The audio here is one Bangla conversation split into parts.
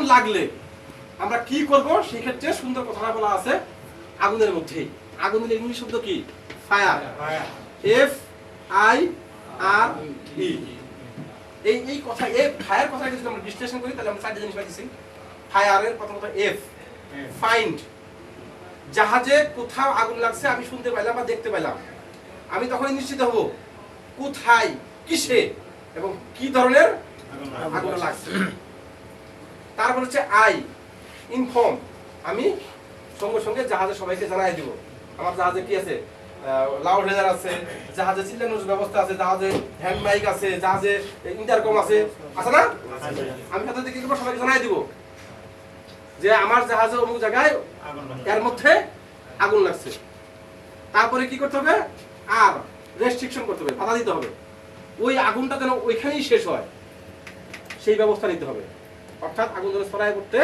আগুন লাগলে? আমরা কি করব? সেই ক্ষেত্রে সুন্দর কথাটা বলা আছে আগুনের মধ্যেই। আগুনের ইংলিশ শব্দ কি? Fire F I R E এই এই কথা এ ফায়ার কথা যদি আমরা বিশ্লেষণ করি তাহলে আমরা চারটি জিনিস পাইছি ফায়ারের প্রথমত এফ ফাইন্ড জাহাজে কোথাও আগুন লাগছে আমি শুনতে পাইলাম বা দেখতে পাইলাম। আমি তখনই নিশ্চিত হব কোথায় কিসে এবং কি ধরনের আগুন লাগছে। তারপর হচ্ছে আই ইনফর্ম আমি সঙ্গে সঙ্গে জাহাজে সবাইকে জানাই দিব। আমার জাহাজে কি আছে? লাউড হেজার আছে জাহাজে চিল্লানোর ব্যবস্থা আছে জাহাজে হ্যান্ড মাইক আছে জাহাজে ইন্টারকম আছে। আছে না? আমি সাথে কি করব সবাইকে জানাই দিব। যে আমার জাহাজে অমুক জায়গায় এর মধ্যে আগুন লাগছে। তারপরে কি করতে হবে? আর রেস্ট্রিকশন করতে হবে বাধা দিতে হবে। ওই আগুনটা যেন ওইখানেই শেষ হয় সেই ব্যবস্থা নিতে হবে। অর্থাৎ আগুন যেন ছড়ায় করতে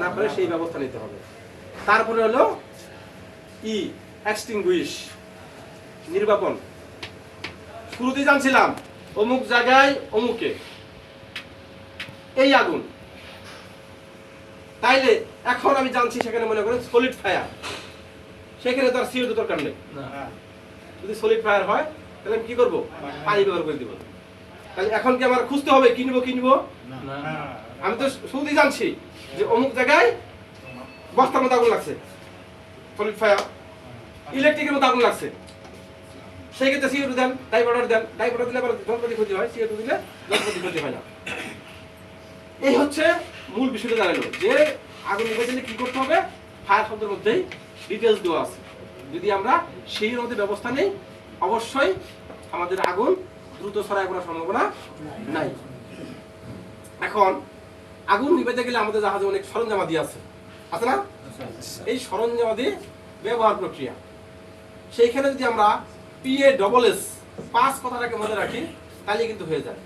না পারে সেই ব্যবস্থা নিতে হবে। তারপরে হলো ই এক্সটিংগুইশ নির্বাপন। শুরুতেই জানছিলাম অমুক জায়গায় অমুকে। এই আগুন। তাইলে এখন আমি জানছি সেখানে মনে করেন সলিড ফায়ার সেখানে তো আর সিওর দরকার নেই। যদি সলিড ফায়ার হয় তাহলে আমি কি করব? পানি ব্যবহার করে দিব। তাহলে এখন কি আমার খুঁজতে হবে? কিনবো কিনবো? আমি তো শুরুতেই জানছি যে অমুক জায়গায় বস্তার মতো আগুন লাগছে। ইলেকট্রিকের মতো আগুন লাগছে। সেই ক্ষেত্রে সিওটু দেন ডাই পাউডার দেন। ডাই পাউডার দিলে আবার ক্ষতি হয় সিওটু দিলে যন্ত্রপাতি ক্ষতি হয় না। এই হচ্ছে মূল বিষয়টা জানালো, যে আগুন নিভাইলে কি করতে হবে? ফায়ার শব্দের মধ্যেই ডিটেলস দেওয়া আছে। যদি আমরা সেই মধ্যে ব্যবস্থা নেই, অবশ্যই আমাদের আগুন দ্রুত ছড়ায় করার সম্ভাবনা নাই। এখন আগুন নিভাইতে গেলে আমাদের জাহাজে অনেক সরঞ্জামাদি আছে। আছে না? এই সরঞ্জামাদি ব্যবহার প্রক্রিয়া। সেইখানে যদি আমরা পি এ ডবল এস পাঁচ কথাটাকে মনে রাখি তাহলে কিন্তু হয়ে যায়।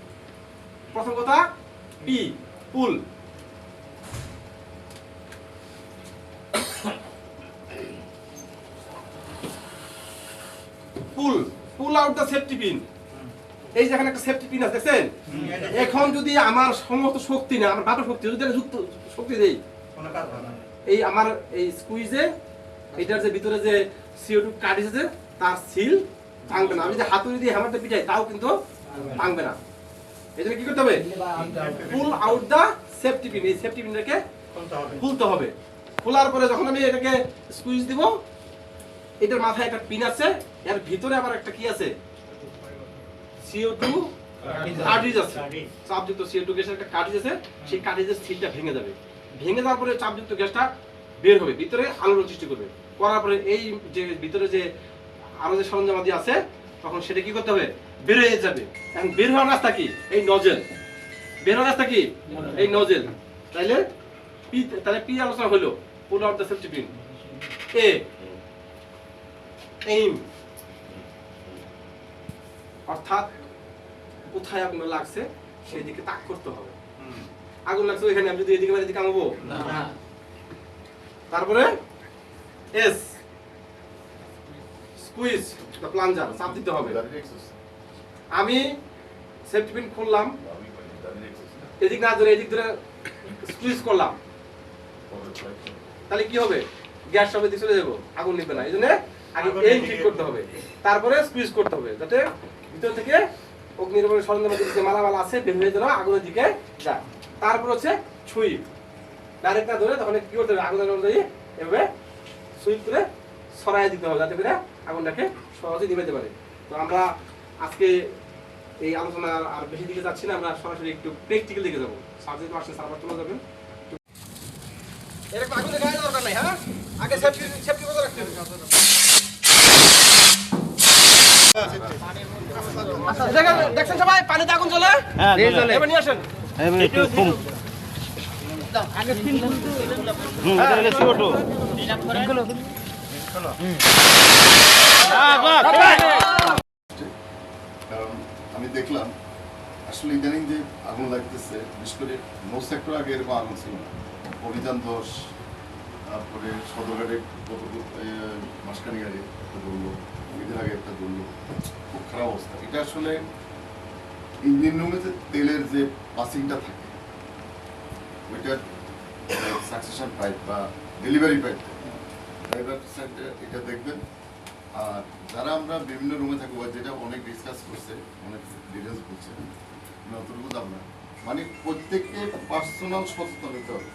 প্রথম কথা P pull pull pull out the safety pin এই যেখানে একটা সেফটি পিন আছে দেখছেন? এখন যদি আমার সমস্ত শক্তি না আমার বাপের শক্তি যদি যুক্ত শক্তি দেই এই আমার এই স্কুইজে এটার যে ভিতরে যে সিও টু কাটিছে তার সিল ভাঙবে না। আমি যে হাতুড়ি দিয়ে হ্যামারটা পিটাই তাও কিন্তু ভাঙবে না। এই জন্য কি করতে হবে? Pull out the safety pin এই সেফটি পিনটাকে খুলতে হবে। খোলার পরে যখন আমি এটাকে স্কুইজ দিব এটার মাথায় একটা পিন আছে এর ভিতরে আবার একটা কি আছে? সিও টু কার্টিজ আছে। চাপযুক্ত সিও টু গ্যাসের একটা কার্টিজ আছে সেই কার্টিজের সিলটা ভেঙে যাবে। ভেঙে যাওয়ার পরে চাপযুক্ত গ্যাসটা বের হবে ভিতরে আলোড়ন সৃষ্টি করবে। করার পরে এই যে ভিতরে যে আরও যে সরঞ্জামাদি আছে তখন সেটা কি করতে হবে? বের হয়ে যাবে। এখন বের হওয়ার রাস্তা কি? এই নজেল বের হওয়ার রাস্তা কি? এই নজেল তাইলে পি তাহলে পি আলোচনা হলো pull out the safety pin A aim. অর্থাৎ কোথায় আগুন লাগছে সেই দিকে তাক করতে হবে। আগুন লাগছে ওইখানে আমি যদি এদিকে বা এদিকে আনব? তারপরে এস স্কুইজ দ্য প্লাঞ্জার চাপ দিতে হবে। আমি সেফটি পিন খুললাম। এদিক না ধরে এদিক ধরে স্কুইজ করলাম। তাহলে কি হবে? গ্যাস সব এদিকে চলে যাব। আগুন নিবে না। এই জন্য আগে এই ঠিক করতে হবে। তারপরে স্কুইজ করতে হবে যাতে ভিতর থেকে অগ্নি নির্বাপনের সরঞ্জাম যে মালামাল আছে, বের হয়ে যেন আগুনের দিকে যায়। তারপর হচ্ছে ছুই। ডাইরেক্ট না ধরে তখন কি করতে হবে? আগুনের অনুযায়ী এভাবে সুইপ করে সরাই দিতে হবে, যাতে করে আগুনটাকে সহজে নিভাইতে পারে। তো আমরা আজকে এই আলোচনা আর বেশি দিকে যাচ্ছি না, আমরা সরাসরি একটু প্র্যাকটিক্যাল দিকে যাব। সাবজেক্ট আসলে সার্ভার চলে যাবেন। এরকম আগুনে গায়ে দরকার নাই হ্যাঁ? আগে সেফটি সেফটি কথা রাখতে হবে। দেখছেন সবাই? পানিতে আগুন জ্বলে? হ্যাঁ, এবার নিয়ে আসেন। এবার একটু কম। হুম এটা হলো CO2 হ্যাঁ, আমি দেখলাম আসলে ইদানিং যে আগুন লাগতেছে বিশেষ করে নৌ সেক্টর আগে এরকম আগুন ছিল না। অভিযান দশ তারপরে সদরঘাটে গত এ, মাসখানেক আগে একটা ধরলো ঈদের আগে একটা ধরলো খুব খারাপ অবস্থা। এটা আসলে ইঞ্জিন রুমে যে তেলের যে পাসিংটা থাকে ওইটার সাকসেশন পাইপ বা ডেলিভারি পাইপ ড্রাইভার এটা দেখবেন। আর যারা আমরা বিভিন্ন রুমে থাকব যেটা অনেক ডিসকাস করছে অনেক ডিটেলস করছে আমি অতটুকু দাম না। মানে প্রত্যেককে পার্সোনাল সচেতন হতে হবে।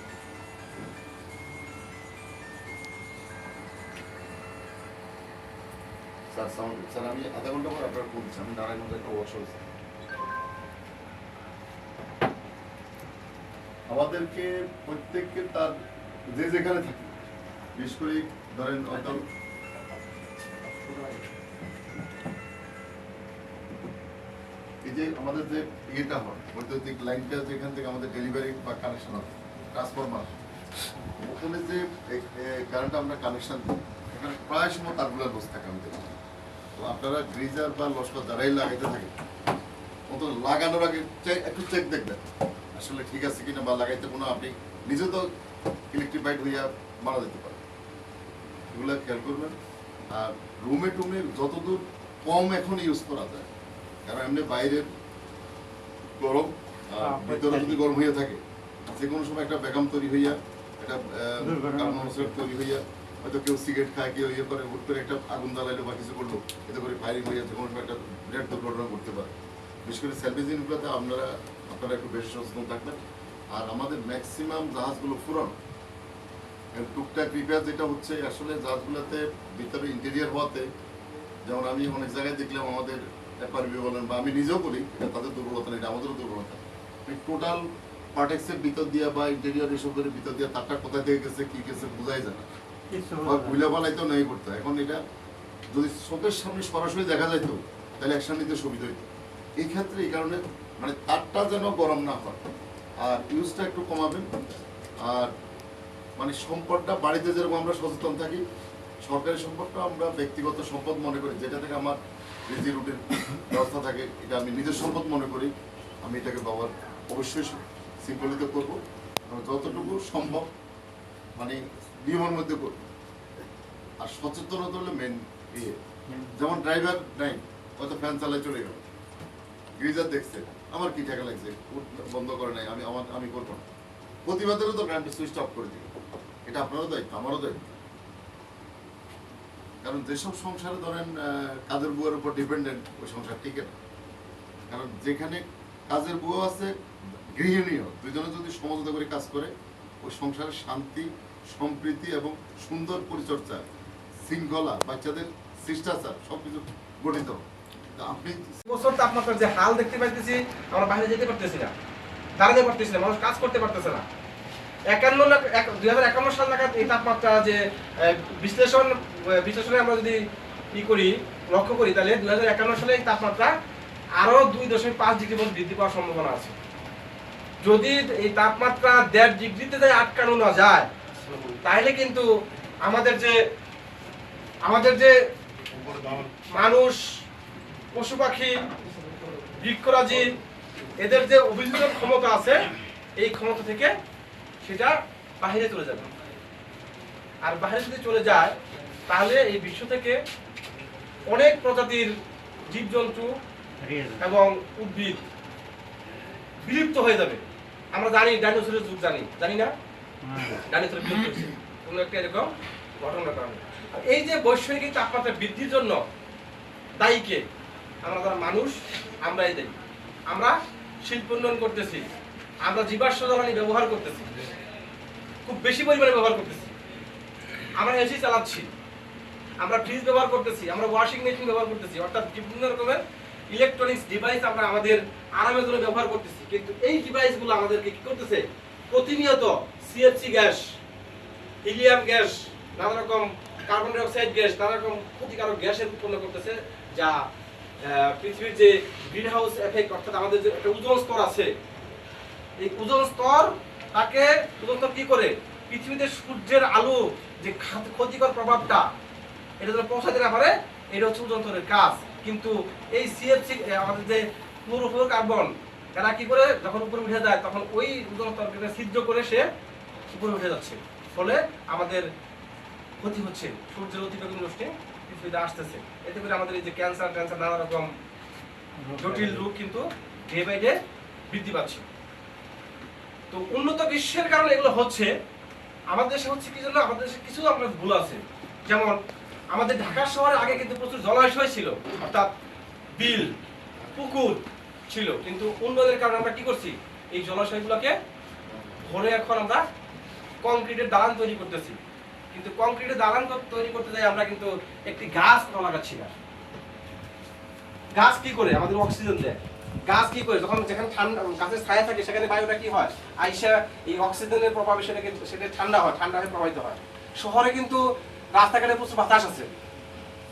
স্যার সাউন্ড স্যার, আমি আধা ঘণ্টা পর আপনার আমি নারায়ণগঞ্জে একটা ওয়ার্কশপ আমাদেরকে প্রত্যেককে তার যে যেখানে থাকে, বিশেষ করে ধরেন এই যে আমাদের যে ইয়েটা হয়, বৈদ্যুতিক লাইনটা যেখান থেকে আমাদের ডেলিভারি বা কানেকশন ট্রান্সফরমার ওখানে যে কারেন্ট আমরা কানেকশন দিই, এখানে প্রায় সময় তারগুলো বসে থাকে আমাদের। আপনারা গ্রিজার বা লস্কর যারাই লাগাইতে থাকে অত লাগানোর আগে একটু চেক দেখবেন। আসলে ঠিক আছে কিনা বা লাগাইতে কোনো আপনি নিজে তো ইলেকট্রিফাইড হইয়া মারা যেতে পারে এগুলো খেয়াল করবেন। আর রুমে টুমে যতদূর কম এখন ইউজ করা যায়। কারণ এমনি বাইরের গরম আর ভিতরে যদি গরম হইয়া থাকে যে কোনো সময় একটা বেগাম তৈরি হইয়া একটা কার্বন তৈরি হইয়া হয়তো কেউ সিগারেট খায়, কেউ ইয়ে করে, হুট করে একটা আগুন জ্বালাইলো বা কিছু করল, এতে করে ফায়ারিং হয়ে যে কোনো একটা বিরাট দুর্ঘটনা ঘটতে পারে। বিশেষ করে সার্ভিস ইনগুলোতে আপনারা আপনারা একটু বেশি সচেতন থাকবেন। আর আমাদের ম্যাক্সিমাম জাহাজগুলো পুরানো টুকটাক রিপেয়ার যেটা হচ্ছে, আসলে জাহাজগুলোতে ভিতরে ইন্টেরিয়ার হওয়াতে, যেমন আমি অনেক জায়গায় দেখলাম, আমাদের এফআরবি বলেন বা আমি নিজেও এটা তাদের দুর্বলতা নেই আমাদেরও দুর্বলতা। টোটাল পার্টেক্সের ভিতর দিয়া বা ইন্টেরিয়ার এসবের ভিতর দিয়া তারটা কোথায় থেকে গেছে, কি গেছে, বোঝাই যায় না। ভুলে বানাইতেও নেই করতে। এখন এটা যদি চোখের সামনে সরাসরি দেখা যাইতো, তাহলে অ্যাকশন নিতে সুবিধা হইতো। এই ক্ষেত্রে এই কারণে মানে তারটা যেন গরম না হয়, আর ইউজটা একটু কমাবেন। আর মানে সম্পদটা বাড়িতে যেরকম আমরা সচেতন থাকি, সরকারি সম্পদটা আমরা ব্যক্তিগত সম্পদ মনে করি। যেটা থেকে আমার রুজি রুটির ব্যবস্থা থাকে, এটা আমি নিজের সম্পদ মনে করি। আমি এটাকে ব্যবহার অবশ্যই শৃঙ্খলিত করব। যতটুকু সম্ভব মানে নিয়মের মধ্যে করব আর সচেতনতা হলো মেন ইয়ে। যেমন ড্রাইভার নাই হয়তো ফ্যান চালায় চলে গেল। গ্রিজার দেখছে আমার কি টাকা লাগছে? বন্ধ করে নাই আমি আমার আমি করব না। প্রতিবাদেরও তো গ্রান্টে সুইচ অফ করে দিবে। এটা আপনারও দায়িত্ব আমারও দায়িত্ব। কারণ যেসব সংসারে ধরেন কাজের বুয়ার উপর ডিপেন্ডেন্ট ওই সংসার টিকে না। কারণ যেখানে কাজের বুয়া আছে গৃহিণীও দুজনে যদি সমঝোতা করে কাজ করে ওই সংসারের শান্তি সম্প্রীতি এবং সুন্দর পরিচর্যা শৃঙ্খলা, বাচ্চাদের শিষ্টাচার, সবকিছু গঠিত। আপনি তাপমাত্রার যে হাল দেখতে পাইতেছি, আমরা বাইরে যেতে পারতেছি না, দাঁড়াতে পারতেছি না, মানুষ কাজ করতে পারতেছে না একান্ন দুই হাজার একান্ন সাল নাগাদ এই তাপমাত্রা যে বিশ্লেষণ বিশ্লেষণে আমরা যদি ই করি, লক্ষ্য করি, তাহলে দুই হাজার একান্ন সালে এই তাপমাত্রা আরও দুই দশমিক পাঁচ ডিগ্রি পর্যন্ত বৃদ্ধি পাওয়ার সম্ভাবনা আছে যদি এই তাপমাত্রা দেড় ডিগ্রিতে যায়, আটকানো না যায় তাহলে কিন্তু আমাদের যে আমাদের যে মানুষ, পশু পাখি, বৃক্ষরাজি, এদের যে অভিযোগের ক্ষমতা আছে, এই ক্ষমতা থেকে সেটা বাহিরে চলে যাবে। আর বাহিরে যদি চলে যায়, তাহলে এই বিশ্ব থেকে অনেক প্রজাতির জীবজন্তু এবং উদ্ভিদ বিলুপ্ত হয়ে যাবে। আমরা জানি, ডাইনোসরের যুগ জানি জানি না? এই যে বৈশ্বিক তাপমাত্রা বৃদ্ধির জন্য আমরা যারা মানুষ, আমরাই আমরা শিল্প উন্নয়ন করতেছি, আমরা জীবাশ্ম জ্বালানি ব্যবহার করতেছি। খুব বেশি পরিমাণে ব্যবহার করতেছি। আমরা এসি চালাচ্ছি, আমরা ফ্রিজ ব্যবহার করতেছি, আমরা ওয়াশিং মেশিন ব্যবহার করতেছি। অর্থাৎ বিভিন্ন রকমের ইলেকট্রনিক্স ডিভাইস আমরা আমাদের আরামের জন্য ব্যবহার করতেছি। কিন্তু এই ডিভাইসগুলো আমাদেরকে কি করতেছে? প্রতিনিয়ত সিএফসি গ্যাস, হিলিয়াম গ্যাস, নানা রকম কার্বন ডাই অক্সাইড গ্যাস, নানা রকম ক্ষতিকারক গ্যাসের উৎপন্ন করতেছে, যা পৃথিবীর যে গ্রিন হাউস এফেক্ট অর্থাৎ আমাদের যে একটা ওজোন স্তর আছে, এই ওজোন স্তর তাকে, ওজোন স্তর কি করে? পৃথিবীতে সূর্যের আলো যে ক্ষতিকর প্রভাবটা, এটা যেন পৌঁছাতে না পারে, এটা হচ্ছে ওজোন স্তরের কাজ। কিন্তু এই সিএফসি আমাদের যে ফ্লোরোফ্লোর কার্বন এরা কি করে যখন উপরে উঠে যায়, তখন ওই স্তরকে ছিদ্র করে সে উপরে উঠে যাচ্ছে। ফলে আমাদের ক্ষতি হচ্ছে, সূর্যের অতিবেগুন রশ্মি পৃথিবীতে আসতেছে। এতে করে আমাদের এই যে ক্যান্সার ট্যান্সার নানা রকম জটিল রোগ কিন্তু ডে বাই ডে বৃদ্ধি পাচ্ছে। তো উন্নত বিশ্বের কারণে এগুলো হচ্ছে, আমাদের দেশে হচ্ছে কি জন্য? আমাদের দেশে কিছু আমরা ভুল আছে। যেমন, আমাদের ঢাকা শহরে আগে কিন্তু প্রচুর জলাশয় ছিল, অর্থাৎ বিল, পুকুর ছিল। কিন্তু উন্নয়নের কারণে আমরা কি করছি? এই জলাশয়গুলোকে ভরে এখন আমরা কংক্রিটের দালান তৈরি করতেছি। কিন্তু কংক্রিটের দালান তৈরি করতে যাই আমরা কিন্তু একটি গাছ কোথাও লাগাচ্ছি না। গাছ কি করে? আমাদের অক্সিজেন দেয়। গাছ কি করে? যখন যেখানে ঠান্ডা গাছের ছায়া থাকে, সেখানে বায়ুটা কি হয়? আইসা এই অক্সিজেনের প্রভাবে সেটাকে সেটা ঠান্ডা হয়, ঠান্ডা হয়ে প্রবাহিত হয়। শহরে কিন্তু রাস্তাঘাটে প্রচুর বাতাস আছে।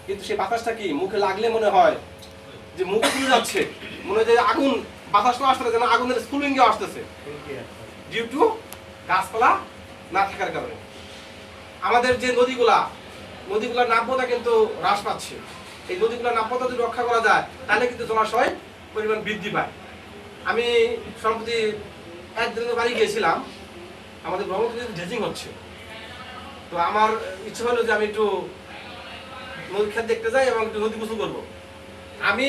কিন্তু সেই বাতাসটা কি? মুখে লাগলে মনে হয় যে মুখ খুলে যাচ্ছে। মনে হয় যে আগুন বাতাসটা আসতেছে যেন আগুনের স্কুলিংয়ে আসতেছে। ডিউ টু গাছপালা না থাকার কারণে। আমাদের যে নদীগুলা, নদীগুলোর নাব্যতা কিন্তু হ্রাস পাচ্ছে। এই নদীগুলোর নাব্যতা যদি রক্ষা করা যায়, তাহলে কিন্তু জলাশয় পরিমাণ বৃদ্ধি পায়। আমি সম্প্রতি একদিনের বাড়ি গিয়েছিলাম। আমাদের ব্রহ্মপুত্রে ড্রেজিং হচ্ছে। তো আমার ইচ্ছে হলো যে আমি একটু নদী খেত দেখতে যাই এবং একটু নদী গোসল করব। আমি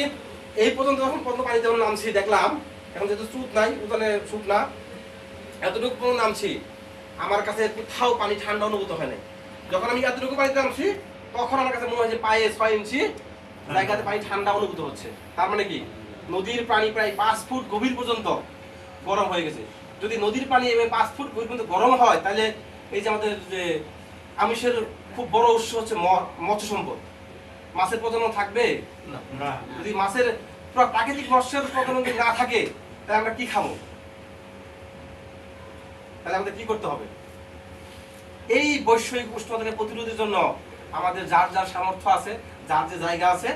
এই পর্যন্ত যখন পর্যন্ত পানিতে যখন নামছি, দেখলাম, এখন যেহেতু স্রোত নাই উদানে স্রোত না, এতটুকু পর্যন্ত নামছি, আমার কাছে কোথাও পানি ঠান্ডা অনুভূত হয় নাই। যখন আমি এতটুকু পানিতে নামছি, তখন আমার কাছে মনে হয় যে পায়ে ছয় ইঞ্চি জায়গাতে পানি ঠান্ডা অনুভূত হচ্ছে। তার মানে কি? নদীর পানি প্রায় পাঁচ ফুট গভীর পর্যন্ত গরম হয়ে গেছে। যদি নদীর পানি এভাবে পাঁচ ফুট গভীর পর্যন্ত গরম হয়, তাহলে এই যে আমাদের যে আমিষের খুব বড় উৎস হচ্ছে মৎস্য সম্পদ। মাছের প্রজনন থাকবে? যদি মাছের প্রাকৃতিক মৎস্যের প্রজনন যদি না থাকে তাহলে আমরা কি খাব? তাহলে আমাদের কি করতে হবে? এই বৈষয়িক উষ্ণতাকে প্রতিরোধের জন্য আমাদের যার যার সামর্থ্য আছে যার যে জায়গা আছে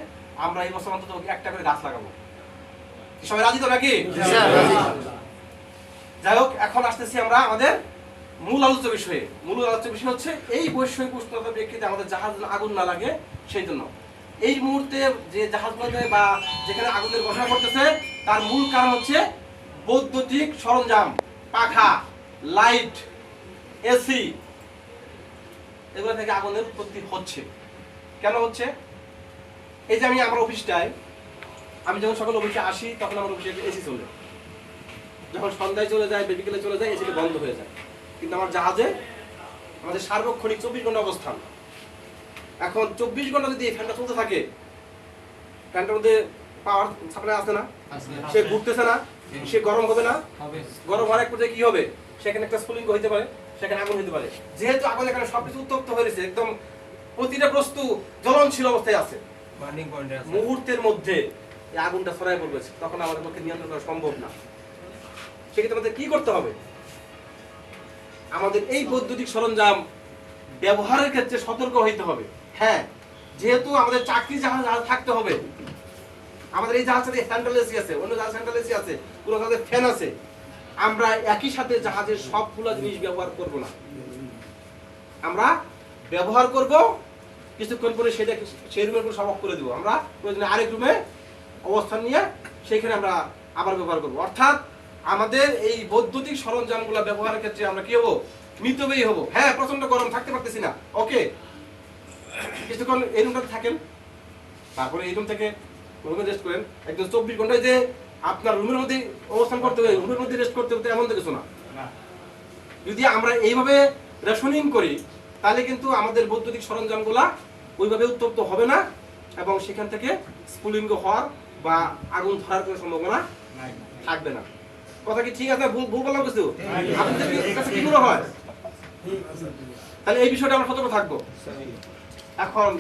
আমরা এই বছর অন্তত একটা করে গাছ লাগাবো। সবাই রাজি তো নাকি? যাই হোক এখন আসতেছি আমরা আমাদের মূল আলোচ্য বিষয়ে। মূল আলোচ্য বিষয় হচ্ছে এই বৈষয়িক উষ্ণতার প্রেক্ষিতে আমাদের জাহাজ আগুন না লাগে সেই জন্য। এই মুহূর্তে যে জাহাজগুলোতে বা যেখানে আগুনের ঘটনা ঘটতেছে, তার মূল কারণ হচ্ছে বৈদ্যুতিক সরঞ্জাম, পাখা, লাইট, এসি, এগুলো থেকে আগুনের উৎপত্তি হচ্ছে। কেন হচ্ছে? এই যে আমি আমার অফিসটায়, আমি যখন সকাল অফিসে আসি, তখন আমার অফিসে এসি চলে। যখন সন্ধ্যায় চলে যায় বা বিকেলে চলে যায়, এসিটা বন্ধ হয়ে যায়। কিন্তু আমার জাহাজে আমাদের সার্বক্ষণিক চব্বিশ ঘণ্টা অবস্থান। এখন চব্বিশ ঘণ্টা যদি এই ফ্যানটা চলতে থাকে ফ্যানটার মধ্যে পাওয়ার সাপ্লাই আছে না সে ঘুরতেছে না সে গরম হবে না। গরম হওয়ার এক পর্যায়ে কি হবে? সেখানে একটা স্ফুলিঙ্গ হইতে পারে সেখানে আগুন হইতে পারে। যেহেতু আগুন এখানে সবকিছু উত্তপ্ত হয়ে গেছে একদম প্রতিটা বস্তু জ্বলনশীল অবস্থায় আছে। মুহূর্তের মধ্যে এই আগুনটা ছড়াই পড়বে তখন আমাদের পক্ষে নিয়ন্ত্রণ করা সম্ভব না। সেক্ষেত্রে আমাদের কি করতে হবে? আমাদের এই বৈদ্যুতিক সরঞ্জাম ব্যবহারের ক্ষেত্রে সতর্ক হইতে হবে। হ্যাঁ যেহেতু আমাদের চাকরি জাহাজ থাকতে হবে। আমাদের এই জাহাজটাতে সেন্ট্রাল এসি আছে, অন্য জাহাজ সেন্ট্রাল এসি আছে কোনো জাহাজে ফ্যান আছে। আমরা একই সাথে জাহাজের সবগুলো জিনিস ব্যবহার করব না। আমরা ব্যবহার করব, কিছুক্ষণ পরে সেটা সেই রুমের উপর সব off করে দেবো। আমরা প্রয়োজনে আরেক রুমে অবস্থান নিয়ে সেইখানে আমরা আবার ব্যবহার করব। অর্থাৎ আমাদের এই বৈদ্যুতিক সরঞ্জামগুলো ব্যবহারের ক্ষেত্রে আমরা কি হব? মিতব্যয়ী হব। হ্যাঁ প্রচণ্ড গরম, থাকতে পারতেছি না। ওকে কিছুক্ষণ এই রুমটাতে থাকেন তারপরে এই রুম থেকে রুমে রেস্ট করেন। একদম চব্বিশ ঘন্টায় যে আপনার রুমের মধ্যে অবস্থান করতে হবে রুমের মধ্যে রেস্ট করতে হবে এমন তো কিছু না। যদি আমরা এইভাবে রেশনিং করি তাহলে কিন্তু আমাদের বৈদ্যুতিক সরঞ্জামগুলা ওইভাবে উত্তপ্ত হবে না এবং সেখান থেকে স্ফুলিঙ্গ হওয়ার বা আগুন ধরার কোনো সম্ভাবনা থাকবে না। কথা কি ঠিক আছে? ভুল ভুল বললাম কিছু? আপনাদের কাছে কি মনে হয়? তাহলে এই বিষয়টা আমরা সতর্ক থাকব। এখন